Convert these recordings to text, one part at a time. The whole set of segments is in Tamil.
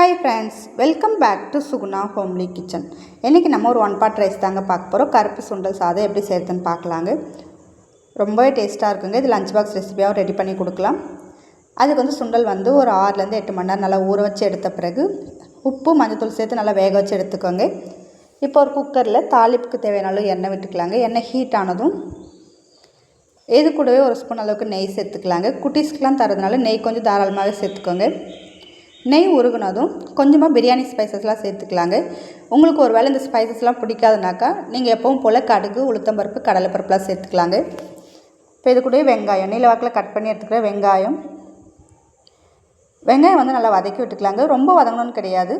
Hi friends welcome back to Suguna homely kitchen இன்றைக்கி நம்ம ஒரு ஒன் பாட் ரைஸ் தாங்க பார்க்க போகிறோம் கருப்பு சுண்டல் சாதம் எப்படி சேர்த்துன்னு பார்க்கலாங்க. ரொம்பவே டேஸ்ட்டாக இருக்குங்க. இது லஞ்ச் பாக்ஸ் ரெசிபியாகவும் ரெடி பண்ணி கொடுக்கலாம். அதுக்கு வந்து சுண்டல் வந்து ஒரு ஆறுலேருந்து எட்டு மணி நேரம் நல்லா ஊற வச்சு எடுத்த பிறகு உப்பு மஞ்சத்தூள் சேர்த்து நல்லா வேக வச்சு எடுத்துக்கோங்க. இப்போ ஒரு குக்கரில் தாளிப்புக்கு தேவையான எண்ணெய் விட்டுக்கலாங்க. எண்ணெய் ஹீட் ஆனதும் இது கூடவே ஒரு ஸ்பூன் அளவுக்கு நெய் சேர்த்துக்கலாங்க. குட்டீஸ்க்கெலாம் தரதுனால நெய் கொஞ்சம் தாராளமாகவே சேர்த்துக்கோங்க. நெய் உருகுனதும் கொஞ்சமாக பிரியாணி ஸ்பைசஸ்லாம் சேர்த்துக்கலாங்க. உங்களுக்கு ஒரு வேளை இந்த ஸ்பைசஸ்லாம் பிடிக்காதுனாக்கா நீங்கள் எப்பவும் போல் கடுகு உளுத்தம்பருப்பு கடலைப்பருப்புலாம் சேர்த்துக்கலாங்க. இப்போ இது கூடயே வெங்காயம் நீல வாக்கில் கட் பண்ணி எடுத்துக்கிற வெங்காயம். வெங்காயம் வந்து நல்லா வதக்கி விட்டுக்கலாங்க. ரொம்ப வதங்கணும்னு கிடையாது.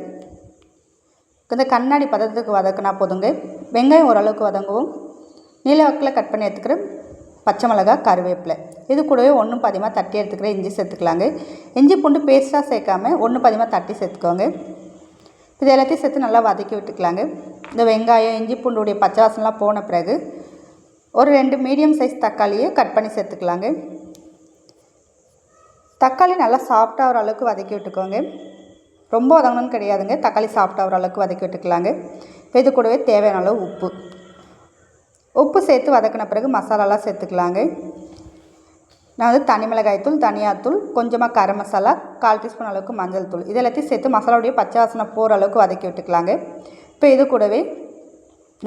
இந்த கண்ணாடி பதத்துக்கு வதக்குனா போதுங்க. வெங்காயம் ஓரளவுக்கு வதங்குவோம். நீல வாக்கில் கட் பண்ணி எடுத்துக்கிற பச்சை மிளகா கருவேப்பிலை. இது கூடவே ஒன்று பாதியமாக தட்டி எடுத்துக்கிற இஞ்சி சேர்த்துக்கலாங்க. இஞ்சி பூண்டு பேஸ்ட்டாக சேர்க்காம ஒன்று பாதியமாக தட்டி சேர்த்துக்கோங்க. இது எல்லாத்தையும் சேர்த்து நல்லா வதக்கி விட்டுக்கலாங்க. இந்த வெங்காயம் இஞ்சி பூண்டுடைய பச்சை வாசனெலாம் போன பிறகு ஒரு ரெண்டு மீடியம் சைஸ் தக்காளியை கட் பண்ணி சேர்த்துக்கலாங்க. தக்காளி நல்லா சாஃப்டாகிற அளவுக்கு வதக்கி விட்டுக்கோங்க. ரொம்ப வதங்கணும்னு கிடையாதுங்க. தக்காளி சாஃப்டாகிற அளவுக்கு வதக்கி விட்டுக்கலாங்க. இது கூடவே தேவையான அளவு உப்பு. உப்பு சேர்த்து வதக்கின பிறகு மசாலாலாம் சேர்த்துக்கலாங்க. நான் வந்து தனி மிளகாய்த்தூள் தனியாத்தூள் கொஞ்சமாக கரம் மசாலா கால் டீஸ்பூன் அளவுக்கு மஞ்சள் தூள். இது எல்லாத்தையும் சேர்த்து மசாலாவுடைய பச்சை வாசனை போகிற அளவுக்கு வதக்கி விட்டுக்கலாங்க. இப்போ இது கூடவே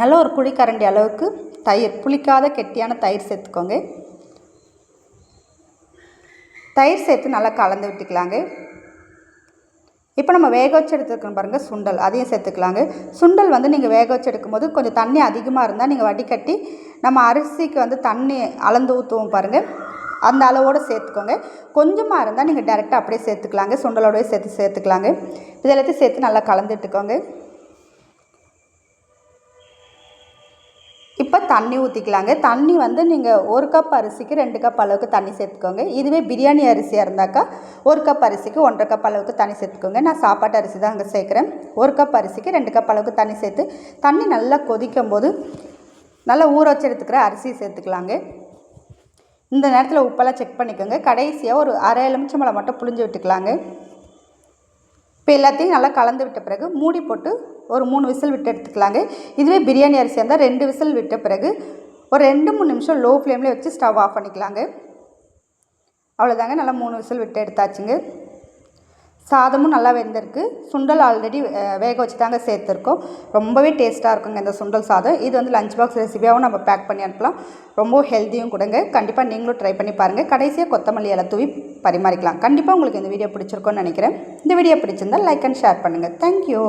நல்ல ஒரு குழிக்கரண்டி அளவுக்கு தயிர் புளிக்காத கெட்டியான தயிர் சேர்த்துக்கோங்க. தயிர் சேர்த்து நல்லா கலந்து விட்டுக்கலாங்க. இப்போ நம்ம வேக வச்சு எடுத்துருக்கோம் பாருங்கள் சுண்டல். அதையும் சேர்த்துக்கலாங்க. சுண்டல் வந்து நீங்கள் வேக வச்சு எடுக்கும்போது கொஞ்சம் தண்ணி அதிகமாக இருந்தால் நீங்கள் வடிகட்டி நம்ம அரிசிக்கு வந்து தண்ணி அளந்து ஊற்றுவோம் பாருங்கள் அந்த அளவோடு சேர்த்துக்கோங்க. கொஞ்சமாக இருந்தால் நீங்கள் டேரெக்டாக அப்படியே சேர்த்துக்கலாங்க. சுண்டலோடய சேர்த்து சேர்த்துக்கலாங்க. இதெல்லாத்தையும் சேர்த்து நல்லா கலந்துட்டுக்கோங்க. தண்ணி ஊற்றிக்கலாங்க தண்ணி வந்து நீங்கள் ஒரு கப் அரிசிக்கு ரெண்டு கப் அளவுக்கு தண்ணி சேர்த்துக்கோங்க. இதுவே பிரியாணி அரிசியாக இருந்தாக்கா ஒரு கப் அரிசிக்கு ஒன்றரை கப் அளவுக்கு தண்ணி சேர்த்துக்கோங்க. நான் சாப்பாட்டு அரிசி தான் அங்கே சேர்க்குறேன். ஒரு கப் அரிசிக்கு ரெண்டு கப் அளவுக்கு தண்ணி சேர்த்து தண்ணி நல்லா கொதிக்கும் போது நல்லா ஊற வச்சு எடுத்துக்கிற அரிசி சேர்த்துக்கலாங்க. இந்த நேரத்தில் உப்பெல்லாம் செக் பண்ணிக்கோங்க. கடைசியாக ஒரு அரை எலுமிச்சம்பழம் மட்டும் புளிஞ்சு விட்டுக்கலாங்க. எல்லாத்தையும் நல்லா கலந்து விட்ட பிறகு மூடி போட்டு ஒரு மூணு விசில் விட்டு எடுத்துக்கலாங்க. இதுவே பிரியாணி அரிசி இருந்தால் ரெண்டு விசில் விட்ட பிறகு ஒரு ரெண்டு மூணு நிமிஷம் லோ ஃப்ளேமில் வச்சு ஸ்டவ் ஆஃப் பண்ணிக்கலாங்க. அவ்வளோதாங்க நல்லா மூணு விசில் விட்டு எடுத்தாச்சுங்க. சாதமும் நல்லா வெந்திருக்கு. சுண்டல் ஆல்ரெடி வேக வச்சு தாங்க சேர்த்துருக்கோம். ரொம்பவே டேஸ்ட்டாக இருக்குங்க இந்த சுண்டல் சாதம். இது வந்து லஞ்ச் பாக்ஸ் ரெசிபியாகவும் நம்ம பேக் பண்ணி அனுப்பலாம். ரொம்ப ஹெல்த்தியும் கொடுங்க. கண்டிப்பாக நீங்களும் ட்ரை பண்ணி பாருங்கள் கடைசியாக கொத்தமல்லி இலை தூவி பரிமாறிக்கலாம். கண்டிப்பாக உங்களுக்கு இந்த வீடியோ பிடிச்சிருக்கோன்னு நினைக்கிறேன். இந்த வீடியோ பிடிச்சிருந்தால் லைக் அண்ட் ஷேர் பண்ணுங்கள் தேங்க்யூ